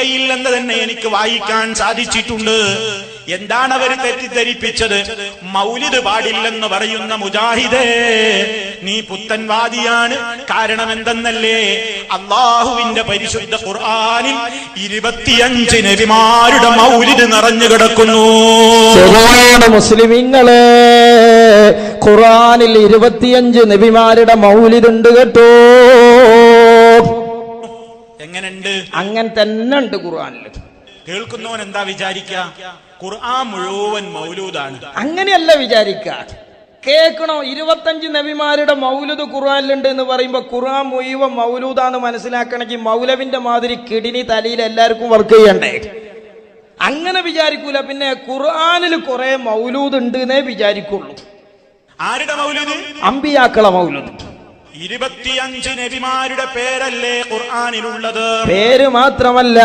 ഇല്ലെന്ന് തന്നെ എനിക്ക് വായിക്കാൻ സാധിച്ചിട്ടുണ്ട്. എന്താണ് അവർ തെറ്റിദ്ധരിപ്പിച്ചത്? മൗലിദ് പാടില്ലെന്ന് പറയുന്ന മുജാഹിദേ നീ പുത്തൻവാദിയാണ്. കാരണം എന്തെന്നല്ലേ അള്ളാഹുവിന്റെ പരിശുദ്ധ ഖുർആാനിൽ ഇരുപത്തിയഞ്ച് നബിമാരുടെ മൗലിദ് നിറഞ്ഞു കിടക്കുന്നു. മുസ്ലിമിങ്ങളെ ഖുറാനിൽ ഇരുപത്തിയഞ്ച് നബിമാരുടെ മൗലിദുണ്ട് കേട്ടോ. എങ്ങനെയുണ്ട്? അങ്ങനെ തന്നെ ഉണ്ട് ഖുർആാനിൽ. കേൾക്കുന്നവൻ എന്താ വിചാരിക്ക? ഖുർആൻ മുഴുവൻ മൗലൂദാണ്. അങ്ങനെയല്ല വിചാരിക്ക. കേൾക്കണോ? ഇരുപത്തഞ്ച് നബിമാരുടെ മൗലുദ് ഖുർആാനിലുണ്ട് എന്ന് പറയുമ്പോ ഖുർആൻ മുഴുവൻ മൗലൂദാന്ന് മനസ്സിലാക്കണമെങ്കിൽ മൗലവിന്റെ മാതിരി കിടിനി തലയിൽ എല്ലാവർക്കും വർക്ക് ചെയ്യണ്ടേ? അങ്ങനെ വിചാരിക്കൂല. പിന്നെ ഖുർആാനിൽ കുറെ മൗലൂദ് ഉണ്ട് എന്നേ വിചാരിക്കുള്ളൂ. ആരുടെ മൗലൂദ്? അമ്പിയാക്കളെ മൗലൂദ്. ഇരുപത്തിയഞ്ച് നബിമാരുടെ പേരല്ലേ ഖുർആാനിലുള്ളത്? പേര് മാത്രമല്ല